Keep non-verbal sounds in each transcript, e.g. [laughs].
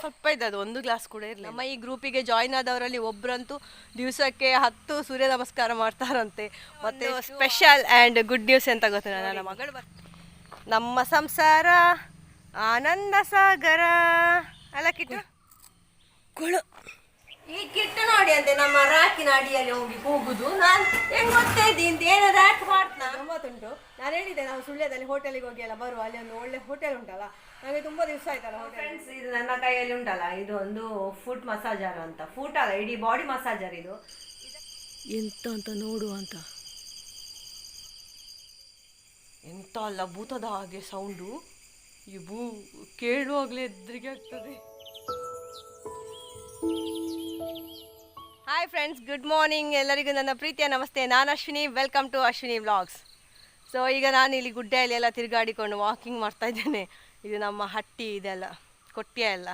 ಸ್ವಲ್ಪ ಇದೆ ಅದು ಒಂದು ಗ್ಲಾಸ್ ಕೂಡ ಇರಲಿ ನಮ್ಮ ಈ ಗ್ರೂಪಿಗೆ ಜಾಯಿನ್ ಆದವರಲ್ಲಿ ಒಬ್ಬರಂತೂ ದಿವಸಕ್ಕೆ ಹತ್ತು ಸೂರ್ಯ ನಮಸ್ಕಾರ ಮಾಡ್ತಾರಂತೆ. ಮತ್ತೆ ಸ್ಪೆಷಲ್ ಆ್ಯಂಡ್ ಗುಡ್ ನ್ಯೂಸ್ ಅಂತ ಗೊತ್ತಿಲ್ಲ ನನ್ನ ಮಗಳು ಬರ್ ನಮ್ಮ ಸಂಸಾರ ಆನಂದ ಸಾಗರ. ಅಲ್ಲ ಕಿಟ್ಟು. ಕೊಳು. ಈ ಕಿಟ್ಟು ನೋಡಿ ಅಂತೆ ನಮ್ಮ ರಾಕಿನ ಅಡಿಯಲ್ಲಿ ಹೋಗಿ ಹೋಗುದು ನಾನು ಹೆಂಗ್ ಗೊತ್ತಾ ಇದ್ದೀನಿ ಏನೋ ರ್ಯಾಕ್ ಮಾಡ್ತಾ ಗಮ್ಮತ್ತುಂಟು ನಾನು ಹೇಳಿದ್ದೆ ನಾವು ಸುಳ್ಯದಲ್ಲಿ ಹೋಟೆಲಿಗೆ ಹೋಗಿ ಎಲ್ಲ ಬರುವ ಅಲ್ಲಿ ಒಂದು ಒಳ್ಳೆ ಹೋಟೆಲ್ ಉಂಟಲ್ಲ ನನಗೆ ತುಂಬಾ ದಿವಸ ಆಯ್ತಲ್ಲ ಫ್ರೆಂಡ್ಸ್ ಇದು ನನ್ನ ಕೈಯಲ್ಲಿ ಉಂಟಲ್ಲ ಇದು ಒಂದು ಫುಟ್ ಮಸಾಜರ್ ಅಂತ. ಫುಟ್ ಅಲ್ಲ ಇಡೀ ಬಾಡಿ ಮಸಾಜರ್ ಇದು. ಎಂತ ಅಂತ ನೋಡು ಅಂತ. ಎಂತ ಅಲ್ಲ ಭೂತದ ಹಾಗೆ ಸೌಂಡು ಈ ಭೂ ಕೇಳುವಾಗಲೇ ಎದ್ರಿಗೆ ಆಗ್ತದೆ. ಹಾಯ್ ಫ್ರೆಂಡ್ಸ್ ಗುಡ್ ಮಾರ್ನಿಂಗ್ ಎಲ್ಲರಿಗೂ ನನ್ನ ಪ್ರೀತಿಯ ನಮಸ್ತೆ. ನಾನು Ashwini. Welcome to Ashwini vlogs so ಈಗ ನಾನು ಇಲ್ಲಿ ಗುಡ್ಡೆಯಲ್ಲಿ ಎಲ್ಲ ತಿರುಗಾಡಿಕೊಂಡು ವಾಕಿಂಗ್ ಮಾಡ್ತಾ ಇದ್ದೇನೆ. ಇದು ನಮ್ಮ ಹಟ್ಟಿ, ಇದೆಲ್ಲ ಕೊಟ್ಟಿಯ ಎಲ್ಲ.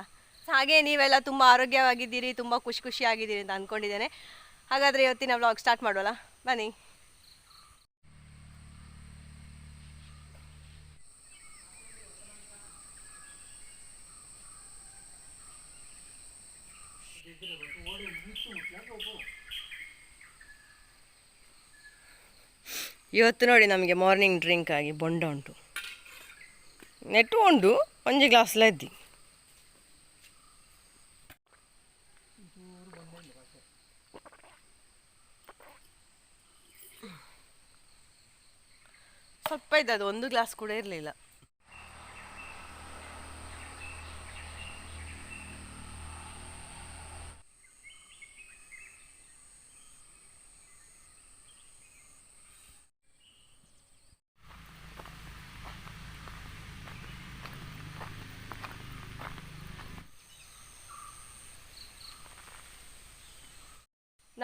ಹಾಗೆ ನೀವೆಲ್ಲ ತುಂಬ ಆರೋಗ್ಯವಾಗಿದ್ದೀರಿ, ತುಂಬ ಖುಷಿ ಖುಷಿಯಾಗಿದ್ದೀರಿ ಅಂತ ಅಂದ್ಕೊಂಡಿದ್ದೇನೆ ಹಾಗಾದರೆ ಇವತ್ತಿನ ವ್ಲಾಗ್ ಸ್ಟಾರ್ಟ್ ಮಾಡೋಲ್ಲ ಬನ್ನಿ. ಇವತ್ತು ನೋಡಿ ನಮಗೆ ಮಾರ್ನಿಂಗ್ ಡ್ರಿಂಕ್ ಆಗಿ ಬೊಂಡ ಉಂಟು. ನೆಟ್ಟು ಉಂಡು, ಒಂಜಿ ಗ್ಲಾಸ್ ಲದ್ದಿ ಸ್ವಲ್ಪ ಇದೆ ಅದು ಒಂದು ಗ್ಲಾಸ್ ಕೂಡ ಇರಲಿಲ್ಲ.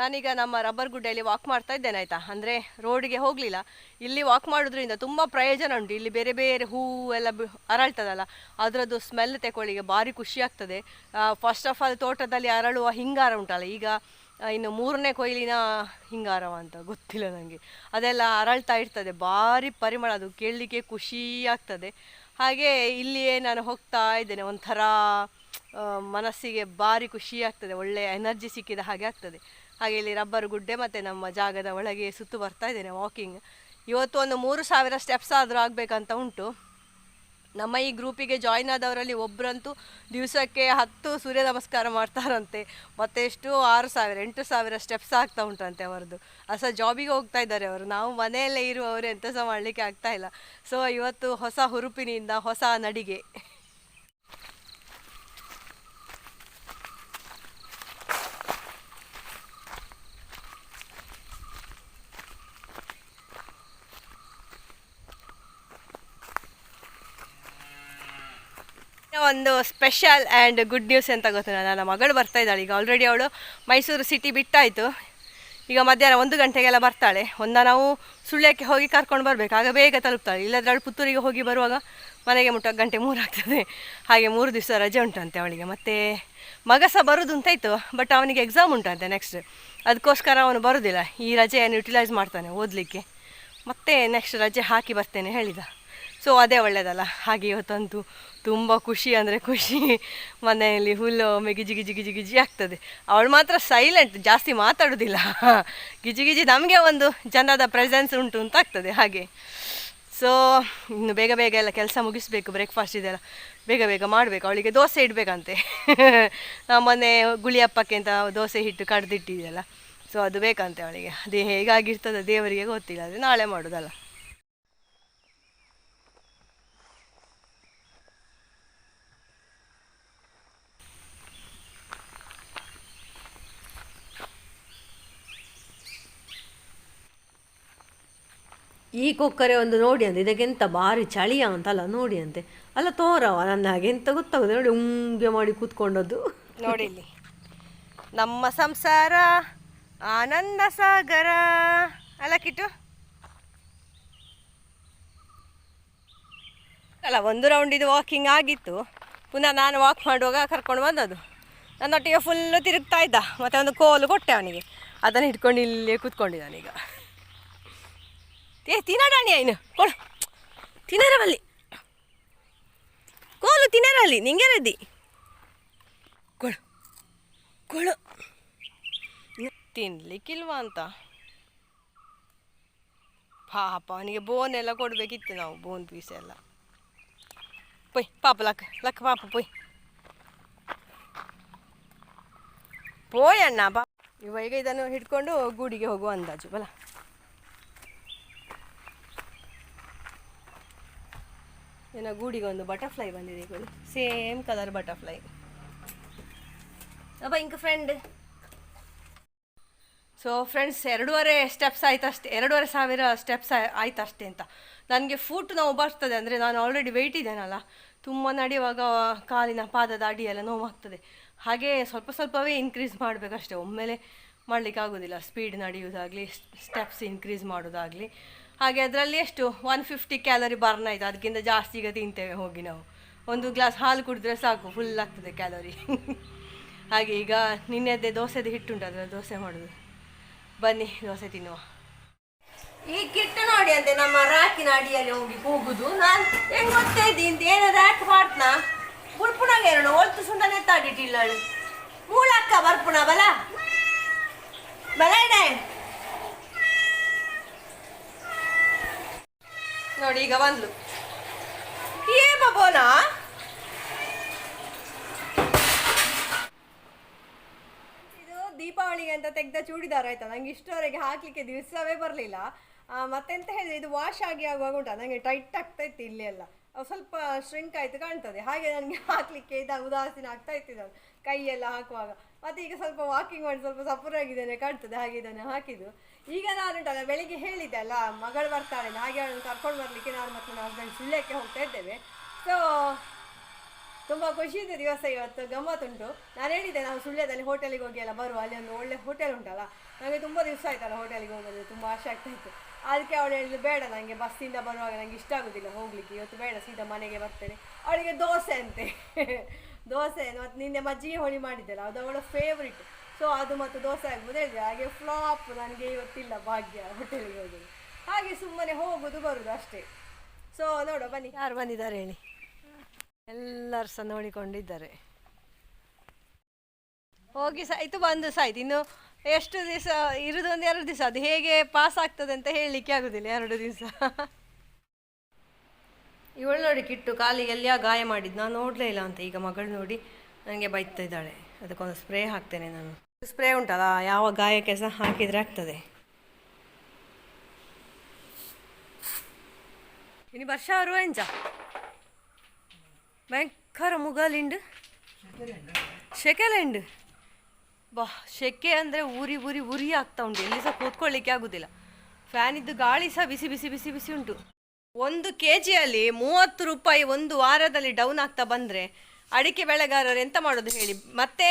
ನಾನೀಗ ನಮ್ಮ ರಬ್ಬರ್ ಗುಡ್ಡೆಯಲ್ಲಿ ವಾಕ್ ಮಾಡ್ತಾ ಇದ್ದೇನೆ, ಆಯ್ತಾ? ಅಂದರೆ ರೋಡಿಗೆ ಹೋಗಲಿಲ್ಲ. ಇಲ್ಲಿ ವಾಕ್ ಮಾಡೋದ್ರಿಂದ ತುಂಬ ಪ್ರಯೋಜನ ಉಂಟು. ಇಲ್ಲಿ ಬೇರೆ ಬೇರೆ ಹೂವು ಎಲ್ಲ ಅರಳ್ತದಲ್ಲ, ಅದರದ್ದು ಸ್ಮೆಲ್ ತಗೊಳ್ಳಿಗೆ ಭಾರಿ ಖುಷಿ ಆಗ್ತದೆ. ಫಸ್ಟ್ ಆಫ್ ಆಲ್ ತೋಟದಲ್ಲಿ ಅರಳುವ ಹಿಂಗಾರ ಉಂಟಲ್ಲ, ಈಗ ಇನ್ನು ಮೂರನೇ ಕೊಯ್ಲಿನ ಹಿಂಗಾರವ ಅಂತ ಗೊತ್ತಿಲ್ಲ ನನಗೆ ಅದೆಲ್ಲ ಅರಳ್ತಾ ಇರ್ತದೆ, ಭಾರಿ ಪರಿಮಳ ಅದು ಕೇಳಲಿಕ್ಕೆ ಖುಷಿ ಆಗ್ತದೆ. ಹಾಗೆ ಇಲ್ಲಿಯೇ ನಾನು ಹೋಗ್ತಾ ಇದ್ದೇನೆ ಒಂಥರ ಮನಸ್ಸಿಗೆ ಭಾರಿ ಖುಷಿ ಆಗ್ತದೆ ಒಳ್ಳೆಯ ಎನರ್ಜಿ ಸಿಕ್ಕಿದ ಹಾಗೆ ಆಗ್ತದೆ. ಹಾಗೆ ಇಲ್ಲಿ ರಬ್ಬರ್ ಗುಡ್ಡೆ ಮತ್ತು ನಮ್ಮ ಜಾಗದ ಒಳಗೆ ಸುತ್ತು ಬರ್ತಾ ಇದ್ದೇನೆ ವಾಕಿಂಗ್ ಇವತ್ತು ಒಂದು ಮೂರು ಸಾವಿರ ಸ್ಟೆಪ್ಸ್ ಆದರೂ ಆಗಬೇಕಂತ ಉಂಟು. ನಮ್ಮ ಈ ಗ್ರೂಪಿಗೆ ಜಾಯಿನ್ ಆದವರಲ್ಲಿ ಒಬ್ಬರಂತೂ ದಿವಸಕ್ಕೆ ಹತ್ತು ಸೂರ್ಯ ನಮಸ್ಕಾರ ಮಾಡ್ತಾರಂತೆ, ಮತ್ತೆ ಎಷ್ಟು ಆರು ಸಾವಿರ, ಎಂಟು ಸಾವಿರ ಸ್ಟೆಪ್ಸ್ ಆಗ್ತಾ ಉಂಟಂತೆ ಅವರದ್ದು ಅಸ ಜಾಬಿಗೆ ಹೋಗ್ತಾ ಇದ್ದಾರೆ ಅವರು. ನಾವು ಮನೆಯಲ್ಲೇ ಇರುವವರು ಎಂತ ಸಹ ಮಾಡಲಿಕ್ಕೆ ಆಗ್ತಾ ಇಲ್ಲ. ಸೊ ಇವತ್ತು ಹೊಸ ಹುರುಪಿನಿಂದ ಹೊಸ ನಡಿಗೆ. ಒಂದು ಸ್ಪೆಷಲ್ ಆ್ಯಂಡ್ ಗುಡ್ ನ್ಯೂಸ್ ಅಂತ ಗೊತ್ತಿಲ್ಲ ನನ್ನ ಮಗಳು ಬರ್ತಾ ಇದ್ದಾಳೆ. ಈಗ ಆಲ್ರೆಡಿ ಅವಳು ಮೈಸೂರು ಸಿಟಿ ಬಿಟ್ಟಾಯಿತು. ಈಗ ಮಧ್ಯಾಹ್ನ ಒಂದು ಗಂಟೆಗೆಲ್ಲ ಬರ್ತಾಳೆ. ಒಂದ ನಾವು ಸುಳ್ಯಕ್ಕೆ ಹೋಗಿ ಕರ್ಕೊಂಡು ಬರಬೇಕು. ಆಗ ಬೇಗ ತಲುಪ್ತಾಳೆ. ಇಲ್ಲದ್ರೆ ಅವಳು ಪುತ್ತೂರಿಗೆ ಹೋಗಿ ಬರುವಾಗ ಮನೆಗೆ ಮುಟ್ಟ ಗಂಟೆ ಮೂರು ಆಗ್ತದೆ. ಹಾಗೆ ಮೂರು ದಿವಸ ರಜೆ ಉಂಟಂತೆ ಅವಳಿಗೆ. ಮತ್ತು ಮಗ ಸಹ ಬರೋದು ಅಂತಾಯ್ತು ಬಟ್ ಅವನಿಗೆ ಎಕ್ಸಾಮ್ ಉಂಟಂತೆ ನೆಕ್ಸ್ಟ್ ಅದಕ್ಕೋಸ್ಕರ ಅವನು ಬರೋದಿಲ್ಲ. ಈ ರಜೆಯನ್ನು ಯುಟಿಲೈಸ್ ಮಾಡ್ತಾನೆ ಓದಲಿಕ್ಕೆ. ಮತ್ತೆ ನೆಕ್ಸ್ಟ್ ರಜೆ ಹಾಕಿ ಬರ್ತೇನೆ ಹೇಳಿದ. ಸೊ ಅದೇ ಒಳ್ಳೆಯದಲ್ಲ ಹಾಗೆ ಇವತ್ತಂತೂ ತುಂಬ ಖುಷಿ ಅಂದರೆ ಖುಷಿ. ಮನೆಯಲ್ಲಿ ಹುಲ್ಲು ಒಮ್ಮೆ ಗಿಜಿ ಗಿಜಿ ಗಿಜಿ ಗಿಜಿ ಆಗ್ತದೆ. ಅವಳು ಮಾತ್ರ ಸೈಲೆಂಟ್ ಜಾಸ್ತಿ ಮಾತಾಡೋದಿಲ್ಲ. ಗಿಜಿ ಗಿಜಿ ನಮಗೆ ಒಂದು ಜನದ ಪ್ರೆಸೆನ್ಸ್ ಉಂಟು ಅಂತ ಆಗ್ತದೆ ಹಾಗೆ. ಸೊ ಇನ್ನು ಬೇಗ ಬೇಗ ಎಲ್ಲ ಕೆಲಸ ಮುಗಿಸ್ಬೇಕು ಬ್ರೇಕ್ಫಾಸ್ಟ್ ಇದೆಲ್ಲ. ಬೇಗ ಬೇಗ ಮಾಡಬೇಕು, ಅವಳಿಗೆ ದೋಸೆ ಇಡಬೇಕಂತೆ. ಮೊನ್ನೆ ಗುಳಿಯಪ್ಪಕ್ಕೆ ಅಂತ ದೋಸೆ ಹಿಟ್ಟು ಕಡ್ದಿಟ್ಟಿದೆಯಲ್ಲ. ಸೊ ಅದು ಬೇಕಂತೆ ಅವಳಿಗೆ. ಅದೇ ಹೇಗಾಗಿರ್ತದೆ ದೇವರಿಗೆ ಗೊತ್ತಿಲ್ಲ, ಅದು ನಾಳೆ ಮಾಡೋದಲ್ಲ. ಈ ಕೊಕ್ಕರೆ ಒಂದು ನೋಡಿ ಅಂತೆ ಇದಕ್ಕೆಂತ ಭಾರಿ ಚಳಿಯ ಅಂತಲ್ಲ, ನೋಡಿ ಅಂತೆ ಅಲ್ಲ, ತೋರವ, ನನ್ನ ಹಾಗೆ ಎಂತ ಗೊತ್ತಾಗುತ್ತೆ ನೋಡಿ, ಉಂಗೆ ಮಾಡಿ ಕೂತ್ಕೊಂಡದ್ದು. ನೋಡಿ ಇಲ್ಲಿ. ನಮ್ಮ ಸಂಸಾರ, ಆನಂದ ಸಾಗರ. ಅಲ್ಲ, ಕಿಟ್ಟು. ಅಲ್ಲ, ಒಂದು ರೌಂಡ್ ಇದು ವಾಕಿಂಗ್ ಆಗಿತ್ತು. ಪುನಃ ನಾನು ವಾಕ್ ಮಾಡುವಾಗ ಕರ್ಕೊಂಡು ಬಂದದ್ದು. ನನ್ನೊಟ್ಟಿಗೆ ಫುಲ್ಲು ತಿರುಗ್ತಾ ಇದ್ದ. ಮತ್ತೆ ಒಂದು ಕೋಲು ಕೊಟ್ಟೆ ಅವನಿಗೆ. ಅದನ್ನು ಹಿಡ್ಕೊಂಡು ಇಲ್ಲೇ ಕೂತ್ಕೊಂಡಿದ್ದಾನೀಗ. ಏ ತಿನ್ನಡಾಣಿ ಏನು ಕೊಡು. ತಿನ್ನರವಲ್ಲಿ ಕೋಲು ತಿನ್ನರಲ್ಲಿ ನಿಂಗೆ ರದ್ದಿ ಕೊಡು. ಕೊಡು. ತಿನ್ಲಿಕ್ಕಿಲ್ವಾ ಅಂತ. ಪಾಪ, ಅವನಿಗೆ ಬೋನ್ ಎಲ್ಲ ಕೊಡಬೇಕಿತ್ತು ನಾವು ಬೋನ್ ಪೀಸ್ ಎಲ್ಲ. ಪೊಯ್, ಪಾಪ, ಲಕ್ ಲಕ್, ಪಾಪ, ಪೊಯ್. ಪೋಯಣ್ಣ ಬಾ. ಇವಾಗ ಇದನ್ನು ಹಿಡ್ಕೊಂಡು ಗೂಡಿಗೆ ಹೋಗುವ ಅಂದಾಜು, ಬಲ. ಏನೋ ಗೂಡಿಗೆ ಒಂದು ಬಟರ್ಫ್ಲೈ ಬಂದಿದೆ ಈಗ ಸೇಮ್ ಕಲರ್ ಬಟರ್ಫ್ಲೈ ಅಪ್ಪ ಇಂಕ ಫ್ರೆಂಡ್ ಸೊ ಫ್ರೆಂಡ್ಸ್ ಎರಡೂವರೆ ಸ್ಟೆಪ್ಸ್ ಆಯ್ತು ಅಷ್ಟೇ ಎರಡೂವರೆ ಸಾವಿರ ಸ್ಟೆಪ್ಸ್ ಆಯ್ತು ಅಷ್ಟೇ ಅಂತ. ನನಗೆ ಫುಟ್ ನೋವು ಬರ್ತದೆ ಅಂದರೆ ನಾನು ಆಲ್ರೆಡಿ ವೆಯ್ಟ್ ಇದ್ದೇನಲ್ಲ, ತುಂಬ ನಡೆಯುವಾಗ ಕಾಲಿನ ಪಾದದ ಅಡಿಯೆಲ್ಲ ನೋವಾಗ್ತದೆ ಹಾಗೆ ಸ್ವಲ್ಪ ಸ್ವಲ್ಪವೇ ಇನ್ಕ್ರೀಸ್ ಮಾಡಬೇಕಷ್ಟೇ. ಒಮ್ಮೆಲೆ ಮಾಡಲಿಕ್ಕೆ ಆಗೋದಿಲ್ಲ ಸ್ಪೀಡ್ ನಡೆಯುವುದಾಗಲಿ ಸ್ಟೆಪ್ಸ್ ಇನ್ಕ್ರೀಸ್ ಮಾಡೋದಾಗಲಿ ಹಾಗೆ ಅದರಲ್ಲಿ ಎಷ್ಟು? ಒನ್ ಫಿಫ್ಟಿ ಕ್ಯಾಲರಿ ಬರ್ನ್ ಆಯಿತು. ಅದಕ್ಕಿಂತ ಜಾಸ್ತಿ ಈಗ ತಿಂತೇವೆ, ಹೋಗಿ ನಾವು. ಒಂದು ಗ್ಲಾಸ್ ಹಾಲು ಕುಡಿದ್ರೆ ಸಾಕು ಫುಲ್ ಆಗ್ತದೆ ಕ್ಯಾಲೋರಿ [laughs] ಹಾಗೆ ಈಗ ನಿನ್ನೆದ್ದೆ ದೋಸೆದು ಹಿಟ್ಟುಂಟು, ಅದರಲ್ಲಿ ದೋಸೆ ಮಾಡೋದು. ಬನ್ನಿ, ದೋಸೆ ತಿನ್ನುವ. ಈ ಕಿಟ್ಟ ನೋಡಿ ಅಂತೆ ನಮ್ಮ ರಾಕಿನ ಅಡಿಯಲ್ಲಿ ಹೋಗಿ ಹೋಗುದು ನಾನು ಹೆಂಗ್ ಗೊತ್ತಾ ಇದ್ದೀನಿ ಏನೋ ರ್ಯಾಕ್ ಮಾಡ್ತನ ಬುಡ್ಪುಣಾಗ ಏನೋ ಒಲ್ತು ಸುಂಡ ನೆತ್ತಾಡಿಟ್ಟಿಲ್ಲ ಮೂಳಕ್ಕ ಬರ್ಪುಣ, ಬಲ. ಬಲ ನೋಡಿ, ಈಗ ಬಂದ್ಲು ಏ ಬಬೋನಾ ಇದು ದೀಪಾವಳಿಗೆ ಅಂತ ತೆಗ್ದ ಚೂಡಿದಾರ ಆಯ್ತಾ? ನಂಗೆ ಇಷ್ಟವರೆಗೆ ಹಾಕ್ಲಿಕ್ಕೆ ದಿವಸವೇ ಬರಲಿಲ್ಲ. ಮತ್ತೆಂತ ಹೇಳಿದ್ರೆ, ಇದು ವಾಶ್ ಆಗಿ ಆಗುವಾಗ ಉಂಟಾ ನನಗೆ ಟೈಟ್ ಆಗ್ತಾ ಇತ್ತು ಇಲ್ಲಿ ಎಲ್ಲ. ಸ್ವಲ್ಪ ಶ್ರಿಂಕ್ ಆಯ್ತು ಕಾಣ್ತದೆ. ಹಾಗೆ ನನಗೆ [laughs] ಹಾಕ್ಲಿಕ್ಕೆ ಇದು ಉದಾಸೀನ ಆಗ್ತಾ ಇತ್ತು ಕೈಯೆಲ್ಲ ಹಾಕುವಾಗ. ಮತ್ತೆ ಈಗ ಸ್ವಲ್ಪ ವಾಕಿಂಗ್ ಮಾಡಿ ಸ್ವಲ್ಪ ಸಪುರಾಗಿದ್ದೇನೆ ಕಾಣ್ತದೆ ಹಾಗೆ ಇದನ್ನು ಹಾಕಿದ್ದು. ಈಗ ನಾನು ಉಂಟಲ್ಲ ಬೆಳಿಗ್ಗೆ ಹೇಳಿದ್ದೆ ಅಲ್ಲ, ಮಗಳು ಬರ್ತಾಳೆ, ಹಾಗೆ ಅವಳನ್ನು ಕರ್ಕೊಂಡು ಬರಲಿಕ್ಕೆ ನಾನು ಮತ್ತು ನನ್ನ ಹಸ್ಬೆಂಡ್ ಹೋಗ್ತಾ ಇದ್ದೇವೆ. ಸೊ ತುಂಬ ಖುಷಿದ ದಿವಸ ಇವತ್ತು, ಗಮ್ಮತ್ತುಂಟು. ನಾನು ಹೇಳಿದ್ದೆ, ನಾವು ಸುಳ್ಯದಲ್ಲಿ ಹೋಟೆಲಿಗೆ ಹೋಗಿ ಎಲ್ಲ ಬರುವ, ಅಲ್ಲಿ ಒಂದು ಒಳ್ಳೆ ಹೋಟೆಲ್ ಉಂಟಲ್ಲ ನನಗೆ ತುಂಬ ದಿವಸ ಆಯ್ತಲ್ಲ ಹೋಟೆಲಿಗೆ ಹೋಗೋದು, ತುಂಬ ಆಸೆ ಆಗ್ತಾ ಇತ್ತು. ಅದಕ್ಕೆ ಅವಳು ಹೇಳಿದ್ರು ಬೇಡ ನನಗೆ ಬಸ್ಸಿಂದ ಬರುವಾಗ ನನಗೆ ಇಷ್ಟ ಆಗೋದಿಲ್ಲ ಹೋಗ್ಲಿಕ್ಕೆ, ಇವತ್ತು ಬೇಡ, ಸೀದಾ ಮನೆಗೆ ಬರ್ತೇನೆ. ಅವಳಿಗೆ ದೋಸೆ ಅಂತೆ. [laughs] ದೋಸೆ ಮತ್ತು ನಿನ್ನೆ ಮಜ್ಜಿಗೆ ಹೋಳಿ ಮಾಡಿದ್ದೆಲ್ಲ, ಅದು ಅವಳ ಫೇವ್ರಿಟ್ ಸೊ ಅದು ಮತ್ತು ದೋಸೆ ಆಗ್ಬೋದು. ಹೇಳಿದೆ ಹಾಗೆ ಫ್ಲಾಪ್ ನನಗೆ ಇವತ್ತಿಲ್ಲ ಭಾಗ್ಯ ಹೋಟೆಲಿಗೆ ಹೋಗೋದು. ಹಾಗೆ ಸುಮ್ಮನೆ ಹೋಗೋದು, ಬರುದು ಅಷ್ಟೇ. ಸೊ ನೋಡುವ, ಬನ್ನಿ. ಯಾರು ಬಂದಿದ್ದಾರೆ ಹೇಳಿ? ಎಲ್ಲರೂ ಸಹ ನೋಡಿಕೊಂಡಿದ್ದಾರೆ. ಹೋಗಿ ಸಾಯ್ತು ಬಂದು ಸಾಯ್ತು ಇನ್ನು ಎಷ್ಟು ದಿವಸ ಇರೋದು ಒಂದು ಎರಡು ದಿವಸ, ಅದು ಹೇಗೆ ಪಾಸ್ ಆಗ್ತದೆ ಅಂತ ಹೇಳಲಿಕ್ಕೆ ಆಗೋದಿಲ್ಲ, ಎರಡು ದಿವಸ. ಇವಳು ನೋಡಿ ಕಿಟ್ಟು ಕಾಲಿಗೆ ಎಲ್ಲಿಯಾ ಗಾಯ ಮಾಡಿದ್ದು. ನಾನು ನೋಡಲೇ ಇಲ್ಲ ಅಂತ. ಈಗ ಮಗಳು ನೋಡಿ ನನಗೆ ಬೈತಾ ಇದ್ದಾಳೆ. ಅದಕ್ಕೊಂದು ಸ್ಪ್ರೇ ಹಾಕ್ತೇನೆ ನಾನು. ಸ್ಪ್ರೇ ಉಂಟಲ್ಲ? ಯಾವ ಗಾಯಕ್ಕೆ ಸಹ ಹಾಕಿದರೆ ಆಗ್ತದೆ. ಇನ್ನು ವರ್ಷ ಅವರು ಎಂಚ ಭಯಂಕರ ಮುಗಲಿಂಡು ಶೆಕೆಲೆಂಡು ಬಾ, ಶೆಕೆ ಅಂದರೆ ಉರಿ ಉರಿ ಉರಿ ಆಗ್ತಾ ಉಂಟು. ಎಲ್ಲಿ ಸಹ ಕೂತ್ಕೊಳ್ಳಿಕ್ಕೆ ಆಗೋದಿಲ್ಲ. ಫ್ಯಾನಿದ್ದು ಗಾಳಿ ಸಹ ಬಿಸಿ ಬಿಸಿ ಬಿಸಿ ಬಿಸಿ ಉಂಟು. ಒಂದು ಕೆ ಜಿಯಲ್ಲಿ ಮೂವತ್ತು ರೂಪಾಯಿ ಒಂದು ವಾರದಲ್ಲಿ ಡೌನ್ ಆಗ್ತಾ ಬಂದರೆ ಅಡಿಕೆ ಬೆಳೆಗಾರರು ಎಂತ ಮಾಡೋದು ಹೇಳಿ? ಮತ್ತೆ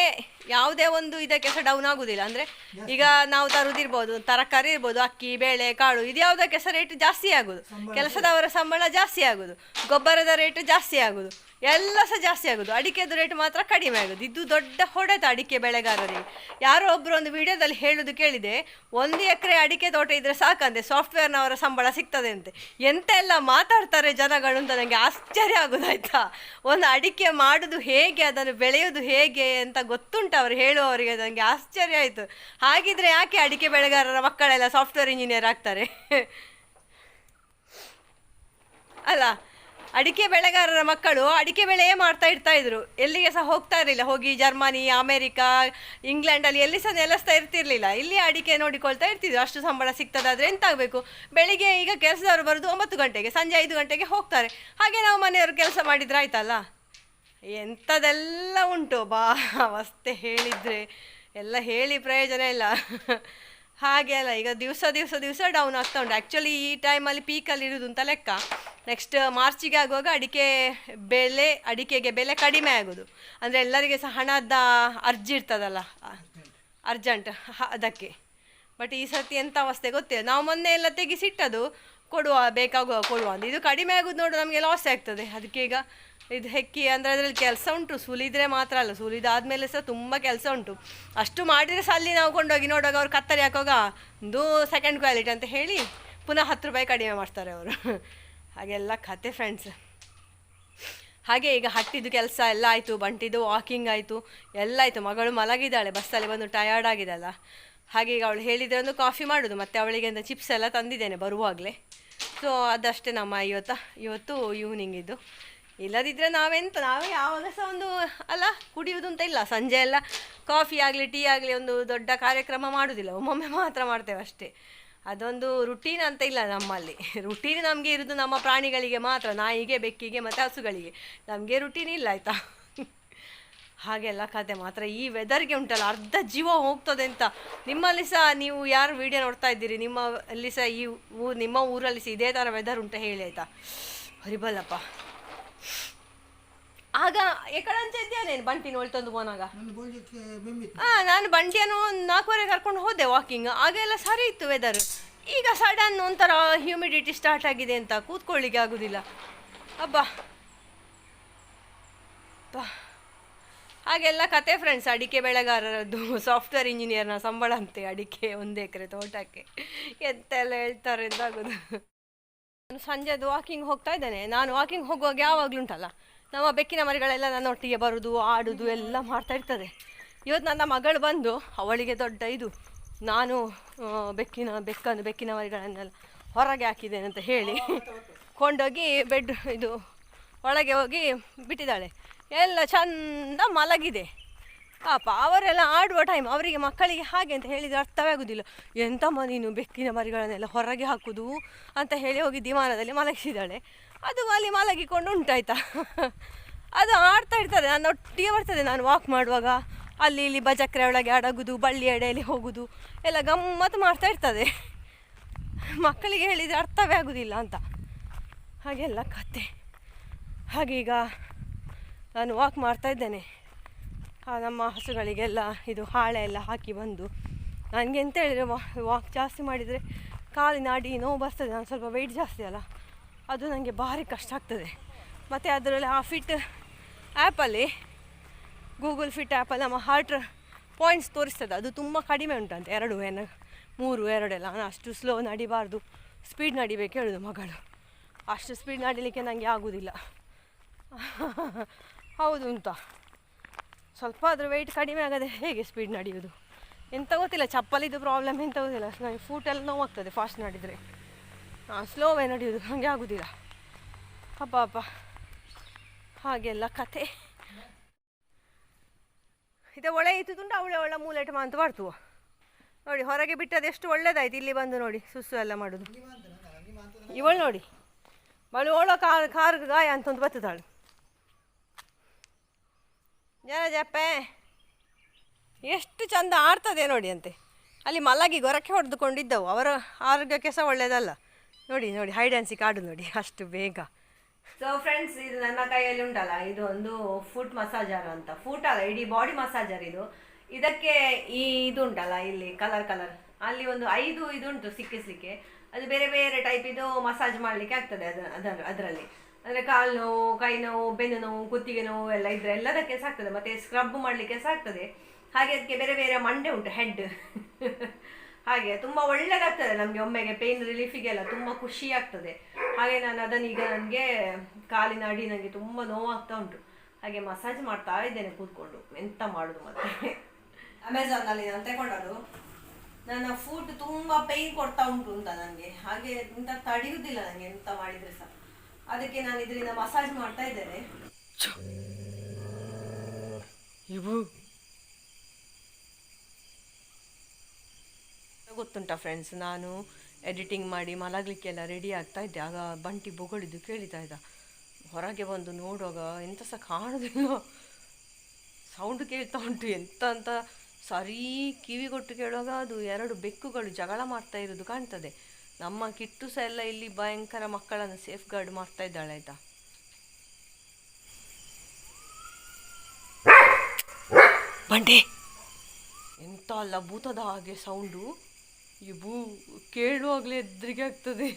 ಯಾವುದೇ ಒಂದು ಇದಕ್ಕೆ ಸಹ ಡೌನ್ ಆಗುದಿಲ್ಲ. ಅಂದ್ರೆ ಈಗ ನಾವು ತರುದಿರ್ಬೋದು ತರಕಾರಿ ಇರ್ಬೋದು ಅಕ್ಕಿ ಬೇಳೆ ಕಾಳು ಇದು ಯಾವುದಕ್ಕೆ ಸಹ ರೇಟ್ ಜಾಸ್ತಿ ಆಗೋದು. ಕೆಲಸದವರ ಸಂಬಳ ಜಾಸ್ತಿ ಆಗೋದು. ಗೊಬ್ಬರದ ರೇಟ್ ಜಾಸ್ತಿ ಆಗೋದು. ಎಲ್ಲ ಸಹ ಜಾಸ್ತಿ ಆಗೋದು. ಅಡಿಕೆದು ರೇಟ್ ಮಾತ್ರ ಕಡಿಮೆ ಆಗೋದು. ಇದು ದೊಡ್ಡ ಹೊಡೆತ ಅಡಿಕೆ ಬೆಳೆಗಾರರಿಗೆ. ಯಾರೋ ಒಬ್ಬರು ಒಂದು ವಿಡಿಯೋದಲ್ಲಿ ಹೇಳೋದು ಕೇಳಿದೆ, ಒಂದು ಎಕರೆ ಅಡಿಕೆ ತೋಟ ಇದ್ರೆ ಸಾಕಂತೆ ಸಾಫ್ಟ್ವೇರ್ನವರ ಸಂಬಳ ಸಿಗ್ತದೆ ಅಂತೆ. ಎಂತ ಎಲ್ಲ ಮಾತಾಡ್ತಾರೆ ಜನಗಳು ಅಂತ ನನಗೆ ಆಶ್ಚರ್ಯ ಆಗೋದಾಯ್ತಾ ಒಂದು ಅಡಿಕೆ ಮಾಡೋದು ಹೇಗೆ, ಅದನ್ನು ಬೆಳೆಯೋದು ಹೇಗೆ ಅಂತ ಗೊತ್ತುಂಟು ಅವರು ಹೇಳುವವರಿಗೆ ನನಗೆ ಆಶ್ಚರ್ಯ ಆಯಿತು. ಹಾಗಿದ್ರೆ ಯಾಕೆ ಅಡಿಕೆ ಬೆಳೆಗಾರರ ಮಕ್ಕಳೆಲ್ಲ ಸಾಫ್ಟ್ವೇರ್ ಇಂಜಿನಿಯರ್ ಆಗ್ತಾರೆ? [laughs] ಅಲ್ಲ ಅಡಿಕೆ ಬೆಳೆಗಾರರ ಮಕ್ಕಳು ಅಡಿಕೆ ಬೆಳೆಯೇ ಮಾಡ್ತಾ ಇರ್ತಾ ಇದ್ರು. ಎಲ್ಲಿಗೆ ಸಹ ಹೋಗ್ತಾ ಇರಲಿಲ್ಲ. ಹೋಗಿ ಜರ್ಮನಿ, ಅಮೇರಿಕಾ, ಇಂಗ್ಲೆಂಡಲ್ಲಿ ಎಲ್ಲಿ ಸಹ ನೆಲೆಸ್ತಾ ಇರ್ತಿರ್ಲಿಲ್ಲ. ಇಲ್ಲಿ ಅಡಿಕೆ ನೋಡಿಕೊಳ್ತಾ ಇರ್ತಿದ್ರು ಅಷ್ಟು ಸಂಬಳ ಸಿಗ್ತದಾದ್ರೆ ಎಂತ ಆಗಬೇಕು ಬೆಳಿಗ್ಗೆ ಈಗ ಕೆಲಸದವರು ಬರೋದು ಒಂಬತ್ತು ಗಂಟೆಗೆ, ಸಂಜೆ ಐದು ಗಂಟೆಗೆ ಹೋಗ್ತಾರೆ. ಹಾಗೆ ನಾವು ಮನೆಯವರು ಕೆಲಸ ಮಾಡಿದ್ರೆ ಆಯ್ತಲ್ಲ? ಎಂಥದೆಲ್ಲ ಉಂಟು, ಬಾ, ಅವಸ್ಥೆ ಹೇಳಿದರೆ. ಎಲ್ಲ ಹೇಳಿ ಪ್ರಯೋಜನ ಇಲ್ಲ. ಹಾಗೆ ಅಲ್ಲ, ಈಗ ದಿವಸ ದಿವಸ ದಿವಸ ಡೌನ್ ಆಗ್ತಾ ಉಂಟು. ಆ್ಯಕ್ಚುಲಿ ಈ ಟೈಮಲ್ಲಿ ಪೀಕಲ್ಲಿ ಇರೋದು ಅಂತ ಲೆಕ್ಕ. ನೆಕ್ಸ್ಟ್ ಮಾರ್ಚಿಗೆ ಆಗುವಾಗ ಅಡಿಕೆ ಬೆಲೆ, ಅಡಿಕೆಗೆ ಬೆಲೆ ಕಡಿಮೆ ಆಗೋದು. ಅಂದರೆ ಎಲ್ಲರಿಗೆ ಸಹ ಹಣದ ಅರ್ಜಿ ಇರ್ತದಲ್ಲ, ಅರ್ಜೆಂಟ್ ಅದಕ್ಕೆ. ಬಟ್ ಈ ಸರ್ತಿ ಎಂಥ ಅವಸ್ಥೆ ಗೊತ್ತಿಲ್ಲ. ನಾವು ಮೊನ್ನೆ ಎಲ್ಲ ತೆಗಿಸಿಟ್ಟದು. ಕೊಡುವ, ಬೇಕಾಗುವ ಕೊಡುವ ಇದು ಕಡಿಮೆ ಆಗೋದು ನೋಡು ನಮಗೆ ಲಾಸ್ ಆಗ್ತದೆ. ಅದಕ್ಕೆ ಈಗ ಇದು ಹೆಕ್ಕಿ ಅಂದರೆ ಅದರಲ್ಲಿ ಕೆಲಸ ಉಂಟು. ಸುಲಿದ್ರೆ ಮಾತ್ರ ಅಲ್ಲ, ಸುಲಿದಾದ್ಮೇಲೆ ಸಹ ತುಂಬ ಕೆಲಸ ಉಂಟು. ಅಷ್ಟು ಮಾಡಿದರೆ ಸಹ ಅಲ್ಲಿ ನಾವು ಕೊಂಡೋಗಿ ನೋಡುವಾಗ ಅವ್ರು ಕತ್ತರಿ ಹಾಕುವಾಗ ಒಂದು ಸೆಕೆಂಡ್ ಕ್ವಾಲಿಟಿ ಅಂತ ಹೇಳಿ ಪುನಃ ಹತ್ತು ರೂಪಾಯಿ ಕಡಿಮೆ ಮಾಡ್ತಾರೆ ಅವರು. [laughs] ಹಾಗೆಲ್ಲ ಕತೆ ಫ್ರೆಂಡ್ಸ್ ಹಾಗೆ ಈಗ ಹಟ್ಟಿದ್ದು ಕೆಲಸ ಎಲ್ಲ ಆಯಿತು, ಬಂಟಿದ್ದು ವಾಕಿಂಗ್ ಆಯಿತು, ಎಲ್ಲ ಆಯಿತು. ಮಗಳು ಮಲಗಿದ್ದಾಳೆ ಬಸ್ಸಲ್ಲಿ ಬಂದು ಟಯರ್ಡ್ ಆಗಿದಲ್ಲ. ಹಾಗೆ ಈಗ ಅವಳು ಹೇಳಿದ್ರೆ ಒಂದು ಕಾಫಿ ಮಾಡೋದು, ಮತ್ತು ಅವಳಿಗೆ ಅಂತ ಚಿಪ್ಸ್ ಎಲ್ಲ ತಂದಿದ್ದೇನೆ ಬರುವಾಗಲೇ. ಸೊ ಅದಷ್ಟೇ ನಮ್ಮ ಇವತ್ತು ಇವತ್ತು ಈವ್ನಿಂಗ್ ಇದು. ಇಲ್ಲದಿದ್ದರೆ ನಾವೆಂತ, ನಾವೇ ಯಾವಾಗ ಸಹ ಒಂದು, ಅಲ್ಲ, ಕುಡಿಯುವುದು ಅಂತ ಇಲ್ಲ. ಸಂಜೆ ಎಲ್ಲ ಕಾಫಿ ಆಗಲಿ, ಟೀ ಆಗಲಿ ಒಂದು ದೊಡ್ಡ ಕಾರ್ಯಕ್ರಮ ಮಾಡೋದಿಲ್ಲ. ಒಮ್ಮೊಮ್ಮೆ ಮಾತ್ರ ಮಾಡ್ತೇವೆ ಅಷ್ಟೇ. ಅದೊಂದು ರುಟೀನ್ ಅಂತ ಇಲ್ಲ ನಮ್ಮಲ್ಲಿ. ರುಟೀನ್ ನಮಗೆ ಇರೋದು ನಮ್ಮ ಪ್ರಾಣಿಗಳಿಗೆ ಮಾತ್ರ, ನಾಯಿಗೆ, ಬೆಕ್ಕಿಗೆ ಮತ್ತು ಹಸುಗಳಿಗೆ. ನಮಗೆ ರುಟೀನ್ ಇಲ್ಲ, ಆಯಿತಾ? ಹಾಗೆಲ್ಲ ಕತೆ ಮಾತ್ರ ಈ ವೆದರ್ಗೆ ಉಂಟಲ್ಲ ಅರ್ಧ ಜೀವ ಹೋಗ್ತದೆ ಅಂತ. ನಿಮ್ಮಲ್ಲಿ ಸಹ ನೀವು ಯಾರು ವಿಡಿಯೋ ನೋಡ್ತಾ ಇದ್ದೀರಿ? ನಿಮ್ಮ ಅಲ್ಲಿ ಸಹ ಈ ಊ ನಿಮ್ಮ ಊರಲ್ಲಿ ಸಹ ಇದೇ ಥರ ವೆದರ್ ಉಂಟು ಹೇಳಿ ಆಯ್ತಾ? ಹರಿಬಲ್ಲಪ್ಪ. ಆಗ ಎಕಡಂಚ ಇದ್ದೇನೇನು ಬಂಟಿ ನೋಳ್ತಂದು ಬೋನಾಗ ಹಾ ನಾನು ಬಂಟಿಯನ್ನು ಒಂದು ನಾಲ್ಕೂವರೆ ಕರ್ಕೊಂಡು ಹೋದೆ ವಾಕಿಂಗ್ ಆಗೆಲ್ಲ ಸರಿ ಇತ್ತು ವೆದರ್ ಈಗ ಸಡನ್ ಒಂಥರ ಹ್ಯೂಮಿಡಿಟಿ ಸ್ಟಾರ್ಟ್ ಆಗಿದೆ ಅಂತ ಕೂತ್ಕೊಳ್ಳಿಕ್ಕೆ ಆಗುದಿಲ್ಲ. ಅಬ್ಬಾ. ಅಬ್ಬಾ. ಹಾಗೆಲ್ಲ ಕತೆ ಫ್ರೆಂಡ್ಸ್ ಅಡಿಕೆ ಬೆಳೆಗಾರರದ್ದು ಸಾಫ್ಟ್ವೇರ್ ಇಂಜಿನಿಯರ್ನ ಸಂಬಳ ಅಂತೆ ಅಡಿಕೆ ಒಂದು ಎಕರೆ ತೋಟಕ್ಕೆ. ಎಂತೆಲ್ಲ ಹೇಳ್ತಾರೆ ಅಂತ ಆಗೋದು. ನಾನು ಸಂಜೆದು ವಾಕಿಂಗ್ ಹೋಗ್ತಾ ಇದ್ದೇನೆ. ನಾನು ವಾಕಿಂಗ್ ಹೋಗುವಾಗ ಯಾವಾಗಲೂ ಉಂಟಲ್ಲ ನಮ್ಮ ಬೆಕ್ಕಿನ ಮರಿಗಳೆಲ್ಲ ನನ್ನೊಟ್ಟಿಗೆ ಬರುದು ಆಡೋದು ಎಲ್ಲ ಮಾಡ್ತಾ ಇರ್ತದೆ. ಇವತ್ತು ನನ್ನ ಮಗಳು ಬಂದು ಅವಳಿಗೆ ದೊಡ್ಡ ಇದು ನಾನು ಬೆಕ್ಕಿನ ಬೆಕ್ಕನ್ನು ಬೆಕ್ಕಿನ ಮರಿಗಳನ್ನೆಲ್ಲ ಹೊರಗೆ ಹಾಕಿದ್ದೇನೆ ಅಂತ ಹೇಳಿ. ಕೊಂಡೋಗಿ ಬೆಡ್ ಇದು ಒಳಗೆ ಹೋಗಿ ಬಿಟ್ಟಿದ್ದಾಳೆ. ಎಲ್ಲ ಚಂದ ಮಲಗಿದೆ. ಪಾಪ ಅವರೆಲ್ಲ ಆಡುವ ಟೈಮ್ ಅವರಿಗೆ ಮಕ್ಕಳಿಗೆ ಹಾಗೆ ಅಂತ ಹೇಳಿದರೆ ಅರ್ಥವೇ ಆಗೋದಿಲ್ಲ ಎಂತಮ್ಮ ನೀನು ಬೆಕ್ಕಿನ ಮರಿಗಳನ್ನೆಲ್ಲ ಹೊರಗೆ ಹಾಕುದು ಅಂತ ಹೇಳಿ ಹೋಗಿ ದಿಮಾನದಲ್ಲಿ ಮಲಗಿಸಿದಾಳೆ. ಅದು ಅಲ್ಲಿ ಮಲಗಿಕೊಂಡು ಉಂಟಾಯ್ತಾ? ಅದು ಆಡ್ತಾ ಇರ್ತದೆ, ನನ್ನ ಒಟ್ಟಿಗೆ ಬರ್ತದೆ ನಾನು ವಾಕ್ ಮಾಡುವಾಗ. ಅಲ್ಲಿ ಇಲ್ಲಿ ಬಜಕ್ರೆ ಒಳಗೆ ಅಡಗುದು, ಬಳ್ಳಿ ಎಡೆಯಲ್ಲಿ ಹೋಗುದು, ಎಲ್ಲ ಗಮ್ಮತ್ತು ಮಾಡ್ತಾ ಇರ್ತದೆ. ಮಕ್ಕಳಿಗೆ ಹೇಳಿದರೆ ಅರ್ಥವೇ ಆಗೋದಿಲ್ಲ ಅಂತ. ಹಾಗೆಲ್ಲ ಕತೆ. ಹಾಗೀಗ ನಾನು ವಾಕ್ ಮಾಡ್ತಾ ಇದ್ದೇನೆ. ನಮ್ಮ ಹಸುಗಳಿಗೆಲ್ಲ ಇದು ಹಾಳೆ ಎಲ್ಲ ಹಾಕಿ ಬಂದು ನನಗೆ ಎಂತ ಹೇಳಿದರೆ ವಾಕ್ ಜಾಸ್ತಿ ಮಾಡಿದರೆ ಕಾಲಿನ ಅಡಿ ನೋವು ಬರ್ತದೆ. ನಾನು ಸ್ವಲ್ಪ ವೆಯ್ಟ್ ಜಾಸ್ತಿ ಅಲ್ಲ. ಅದು ನನಗೆ ಭಾರಿ ಕಷ್ಟ ಆಗ್ತದೆ. ಮತ್ತು ಅದರಲ್ಲಿ ಆ ಫಿಟ್ ಆ್ಯಪಲ್ಲಿ ಗೂಗಲ್ ಫಿಟ್ ಆ್ಯಪಲ್ಲಿ ನಮ್ಮ ಹಾರ್ಟ್ ಪಾಯಿಂಟ್ಸ್ ತೋರಿಸ್ತದೆ. ಅದು ತುಂಬ ಕಡಿಮೆ ಉಂಟಂತೆ. ಎರಡು ಏನು ಮೂರು, ಎರಡೆಲ್ಲ. ನಾನು ಅಷ್ಟು ಸ್ಲೋ ನಡಿಬಾರ್ದು. ಸ್ಪೀಡ್ ನಡಿಬೇಕು ಹೇಳೋದು ಮಗಳು. ಅಷ್ಟು ಸ್ಪೀಡ್ ನಡಿಲಿಕ್ಕೆ ನನಗೆ ಆಗೋದಿಲ್ಲ. [laughs] ಹೌದು ಅಂತ ಸ್ವಲ್ಪ ಅದ್ರ ವೆಯ್ಟ್ ಕಡಿಮೆ ಆಗದೆ ಹೇಗೆ ಸ್ಪೀಡ್ ನಡೆಯೋದು ಎಂತ ಗೊತ್ತಿಲ್ಲ, ಚಪ್ಪಲಿದು ಪ್ರಾಬ್ಲಮ್ ಎಂತ ಗೊತ್ತಿಲ್ಲ. ನನಗೆ ಫೂಟೆಲ್ಲ ನೋವಾಗ್ತದೆ ಫಾಸ್ಟ್ ನಡೆದರೆ. ಸ್ಲೋವೇ ನಡೆಯೋದು ಹಾಗೆ ಆಗೋದಿಲ್ಲ. ಹಬ್ಬ ಹಬ್ಬ ಹಾಗೆಲ್ಲ ಕತೆ ಇದೆ ಒಳ್ಳೆ ಇತ್ತುಂಟು ಅವಳೆ ಒಳ್ಳೆ ಮೂಲೆಟ್ ಅಂತ ಮಾಡ್ತುವ ನೋಡಿ, ಹೊರಗೆ ಬಿಟ್ಟದ ಎಷ್ಟು ಒಳ್ಳೇದಾಯ್ತು, ಇಲ್ಲಿ ಬಂದು ನೋಡಿ, ಸುಸ್ಸು ಎಲ್ಲ ಮಾಡೋದು. ಇವಳು ನೋಡಿ ಬಳು ಓಳೋ ಕಾರ್ ಕಾರ್ ಗಾಯ ಅಂತ ಒಂದು ಜನ ಜಪ್ಪೆ ಎಷ್ಟು ಚಂದ ಆಡ್ತದೆ ನೋಡಿ ಅಂತೆ. ಅಲ್ಲಿ ಮಲಗಿ ಗೊರಕೆ ಹೊಡೆದುಕೊಂಡಿದ್ದವು. ಅವರ ಆರೋಗ್ಯಕ್ಕೆ ಸಹ ಒಳ್ಳೆಯದಲ್ಲ ನೋಡಿ ನೋಡಿ ಹೈಡ್ ಆ್ಯಂಡ್ ಸಿಕ್ ಆಡು ನೋಡಿ, ಅಷ್ಟು ಬೇಗ. ಸೊ ಫ್ರೆಂಡ್ಸ್ ಇದು ನನ್ನ ಕೈಯಲ್ಲಿ ಉಂಟಲ್ಲ, ಇದು ಒಂದು ಫುಟ್ ಮಸಾಜರ್ ಅಂತ. ಫುಟ್ ಅಲ್ಲ, ಇಡೀ ಬಾಡಿ ಮಸಾಜರ್ ಇದು. ಇದಕ್ಕೆ ಈ ಇದು ಉಂಟಲ್ಲ, ಇಲ್ಲಿ ಕಲರ್ ಕಲರ್ ಅಲ್ಲಿ ಒಂದು ಐದು ಇದು ಉಂಟು ಸಿಕ್ಕಿಸ್ಲಿಕ್ಕೆ. ಅದು ಬೇರೆ ಬೇರೆ ಟೈಪ್ ಇದು ಮಸಾಜ್ ಮಾಡಲಿಕ್ಕೆ ಆಗ್ತದೆ ಅದು, ಅದರ, ಅದರಲ್ಲಿ. ಅಂದರೆ ಕಾಲು ನೋವು, ಕೈ ನೋವು, ಬೆನ್ನು ನೋವು, ಕುತ್ತಿಗೆ ನೋವು ಎಲ್ಲ ಇದ್ರೆ ಎಲ್ಲದಕ್ಕೆ ಸಹ ಆಗ್ತದೆ ಮತ್ತೆ ಸ್ಕ್ರಬ್ ಮಾಡಲಿಕ್ಕೆ ಆಗ್ತದೆ ಹಾಗೆ ಅದಕ್ಕೆ ಬೇರೆ ಬೇರೆ ಮಂಡೆ ಉಂಟು ಹೆಡ್ ಹಾಗೆ ತುಂಬ ಒಳ್ಳೆದಾಗ್ತದೆ ನಮಗೆ ಒಮ್ಮೆಗೆ ಪೇನ್ ರಿಲೀಫಿಗೆಲ್ಲ ತುಂಬ ಖುಷಿ ಆಗ್ತದೆ. ಹಾಗೆ ನಾನು ಅದನ್ನ ಈಗ ನನಗೆ ಕಾಲಿನ ಅಡಿ ನನಗೆ ತುಂಬ ನೋವಾಗ್ತಾ ಉಂಟು. ಹಾಗೆ ಮಸಾಜ್ ಮಾಡ್ತಾ ಇದ್ದೇನೆ ಕೂತ್ಕೊಂಡು. ಎಂತ ಮಾಡೋದು ಮತ್ತೆ? ಅಮೆಝಾನಲ್ಲಿ ನಾನು ತಗೊಂಡದು ನನ್ನ ಫುಡ್ ತುಂಬ ಪೇಯ್ನ್ ಕೊಡ್ತಾ ಉಂಟು ಅಂತ ನನಗೆ ಹಾಗೆ ಇಂಥ ತಡೆಯುವುದಿಲ್ಲ ನನಗೆ ಎಂತ ಮಾಡಿದರೆ ಸಹ ಅದಕ್ಕೆ ನಾನು ಇದರಿಂದ ಮಸಾಜ್ ಮಾಡ್ತಾ ಇದ್ದೇನೆ. ಇವು. ಗೊತ್ತುಂಟಾ ಫ್ರೆಂಡ್ಸ್ ನಾನು ಎಡಿಟಿಂಗ್ ಮಾಡಿ ಮಲಗಲಿಕ್ಕೆಲ್ಲ ರೆಡಿ ಆಗ್ತಾ ಇದ್ದೆ. ಆಗ ಬಂಟಿ ಬೊಗಳಿದ್ದು ಕೇಳಿತಾ ಇದ್ದ. ಹೊರಗೆ ಬಂದು ನೋಡುವಾಗ ಎಂತ ಸಹ ಕಾಣೋದಿಲ್ಲ. ಸೌಂಡ್ ಕೇಳ್ತಾ ಉಂಟು. ಎಂತ ಅಂತ ಸರಿ ಕಿವಿಗೊಟ್ಟು ಕೇಳುವಾಗ ಅದು ಎರಡು ಬೆಕ್ಕುಗಳು ಜಗಳ ಮಾಡ್ತಾ ಇರೋದು ಕಾಣ್ತದೆ. ನಮ್ಮ ಕಿಟ್ಟು ಸಹ ಎಲ್ಲ ಇಲ್ಲಿ ಭಯಂಕರ ಮಕ್ಕಳನ್ನು ಸೇಫ್ ಗಾರ್ಡ್ ಮಾಡ್ತಾ ಇದ್ದಾಳೆ ಆಯ್ತಾ? ಬಂಡೆ! ಎಂತ ಅಲ್ಲ ಭೂತದ ಹಾಗೆ ಸೌಂಡು ಈ ಭೂ ಕೇಳುವಾಗಲೇ ಎದ್ರಿಗೆ ಆಗ್ತದೆ.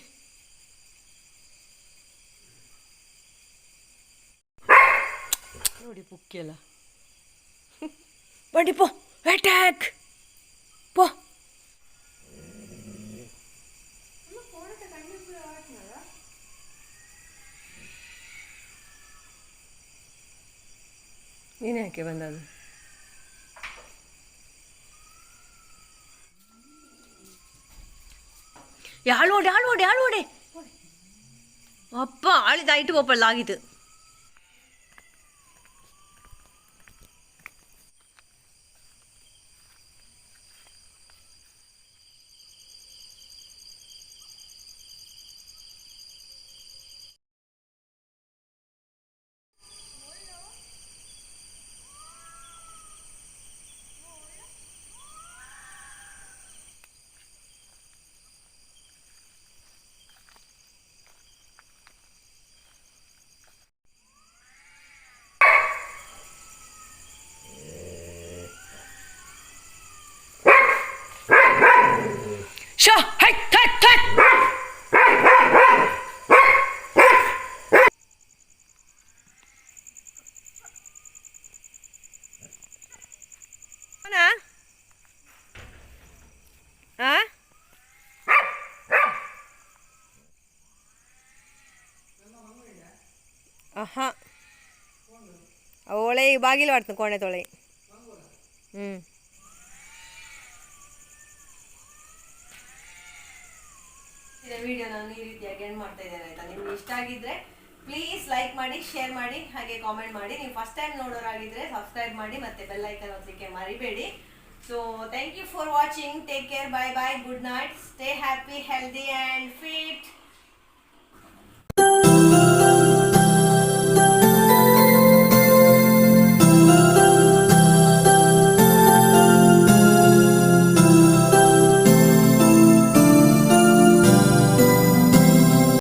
ನೋಡಿ ಪುಕ್ಕೆಲ್ಲ. ಬಂಡಿ, ಪೋ! ಅಟ್ಯಾಕ್ ಪೋ! ನೀನು ಯಾಕೆ ಬಂದದ್ದು ಯಾಳೋಡೆ ಯಾಳೋಡೆ ಯಾಳೋಡೆ ಅಪ್ಪ ಆಳಿದಾಯಿಟ್ಟು ಒಪ್ಪಲ್ಲ ಆಗಿತ್ತು ಶೋ ಹೈ ಥಟ್ ಥಟ್ ಆ ಆಹಾ ಅವಳೆ ಈಗ ಬಾಗಿಲು ಮಾಡ್ತಾನೆ ಕೋಣೆ ತೊಳೆ ಹ್ಞೂ ವಿಡಿಯೋ ನಾನು ಈ ರೀತಿಯಾಗಿ ಎಂಡ್ ಮಾಡ್ತಾ ಇದ್ದೇನೆ ಆಯ್ತಾ? ನಿಮ್ಗೆ ಇಷ್ಟ ಆಗಿದ್ರೆ ಪ್ಲೀಸ್ ಲೈಕ್ ಮಾಡಿ ಶೇರ್ ಮಾಡಿ, ಹಾಗೆ ಕಾಮೆಂಟ್ ಮಾಡಿ. ನೀವು ಫಸ್ಟ್ ಟೈಮ್ ನೋಡೋರಾಗಿದ್ರೆ ಸಬ್ಸ್ಕ್ರೈಬ್ ಮಾಡಿ ಮತ್ತೆ ಬೆಲ್ ಐಕನ್ ಒತ್ತಲಿಕ್ಕೆ ಮರಿಬೇಡಿ. So thank you for watching take care bye bye good night stay happy healthy and fee